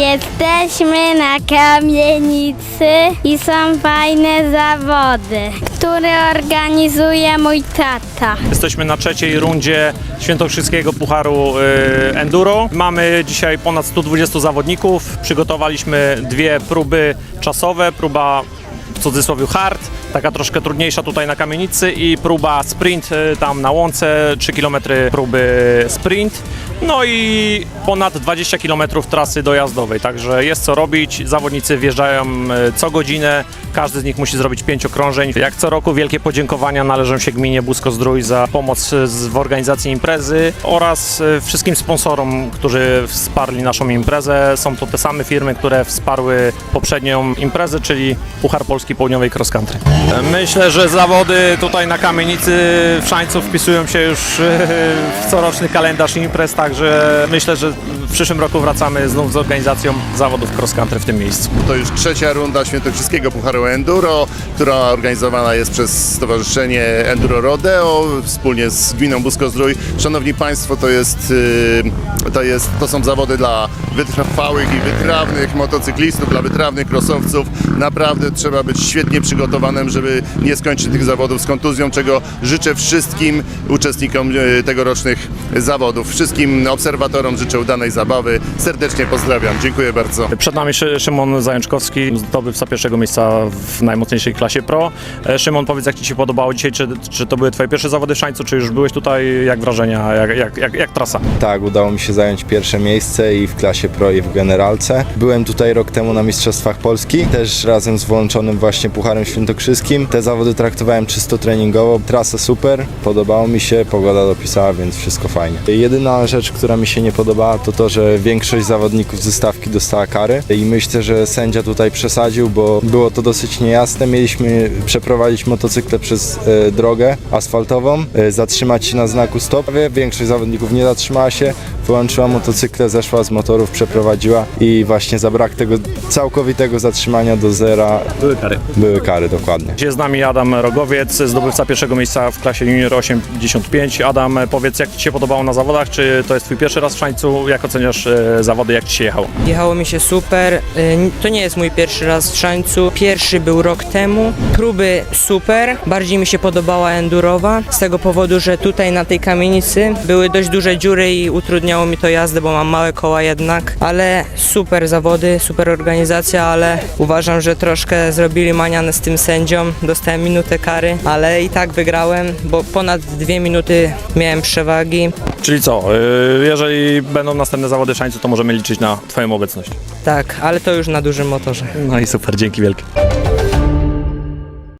Jesteśmy na kamienicy i są fajne zawody, które organizuje mój tata. Jesteśmy na trzeciej rundzie Świętokrzyskiego Pucharu y, Enduro. Mamy dzisiaj ponad 120 zawodników. Przygotowaliśmy dwie próby czasowe. Próba w cudzysłowie hard, taka troszkę trudniejsza tutaj na kamienicy i próba sprint y, tam na łące, 3 km próby sprint. No i ponad 20 km trasy dojazdowej, także jest co robić. Zawodnicy wjeżdżają y, co godzinę, każdy z nich musi zrobić pięć okrążeń. Jak co roku wielkie podziękowania należą się gminie Busko-Zdrój za pomoc y, w organizacji imprezy oraz wszystkim sponsorom, którzy wsparli naszą imprezę. Są to te same firmy, które wsparły poprzednią imprezę, czyli Puchar Polski Południowej Cross Country. Myślę, że zawody tutaj na kamienicy w Szańcu wpisują się już y, w coroczny kalendarz imprez, także myślę, że w przyszłym roku wracamy znów z organizacją zawodów cross country w tym miejscu. To już trzecia runda Świętokrzyskiego Pucharu Enduro, która organizowana jest przez Stowarzyszenie Enduro Rodeo wspólnie z Gminą Busko-Zdrój. Szanowni Państwo, to jest, yy, to jest, to są zawody dla wytrwałych i wytrawnych motocyklistów, dla wytrawnych krosowców. Naprawdę trzeba być świetnie przygotowanym, żeby nie skończyć tych zawodów z kontuzją, czego życzę wszystkim uczestnikom yy, tegorocznych zawodów. Wszystkim obserwatorom życzę udanej zabawy. Serdecznie pozdrawiam. Dziękuję bardzo. Przed nami Szy- Szymon Zajączkowski, zdobywca pierwszego miejsca w najmocniejszej klasie pro. E, Szymon, powiedz jak Ci się podobało dzisiaj, czy, czy to były Twoje pierwsze zawody w Szańcu, czy już byłeś tutaj, jak wrażenia, jak, jak, jak, jak trasa? Tak, udało mi się zająć pierwsze miejsce i w klasie pro i w generalce. Byłem tutaj rok temu na Mistrzostwach Polski, też razem z włączonym właśnie Pucharem Świętokrzyskim. Te zawody traktowałem czysto treningowo, trasa super, podobało mi się, pogoda dopisała, więc wszystko fajnie. Jedyna rzecz, która mi się nie podobała, to to, że większość zawodników ze stawki dostała kary i myślę, że sędzia tutaj przesadził, bo było to dosyć niejasne. Mieliśmy przeprowadzić motocykle przez e, drogę asfaltową, e, zatrzymać się na znaku stop. Większość zawodników nie zatrzymała się, wyłączyła motocykle, zeszła z motorów, przeprowadzidziła i właśnie za brak tego całkowitego zatrzymania do zera Były kary. były kary dokładnie. Jest z nami Adam Rogowiec, zdobywca pierwszego miejsca w klasie Junior 85. Adam, powiedz jak Ci się podobało na zawodach, czy to jest Twój pierwszy raz w Szańcu? Jak oceniasz e, zawody, jak Ci się jechało? Jechało mi się super. Y, To nie jest mój pierwszy raz w Szańcu. Pierwszy był rok temu. Próby super. Bardziej mi się podobała endurowa. Z tego powodu, że tutaj na tej kamienicy były dość duże dziury i utrudniało mi to jazdę, bo mam małe koła jednak. Ale super zawody, super organizacja, ale uważam, że troszkę zrobili manianę z tym sędzią. Dostałem minutę kary, ale i tak wygrałem, bo ponad dwie minuty miałem przewagi. Czyli co, e, jeżeli będą następne zawody Szańcu, to możemy liczyć na Twoją obecność. Tak, ale to już na dużym motorze. No i super, dzięki wielkie.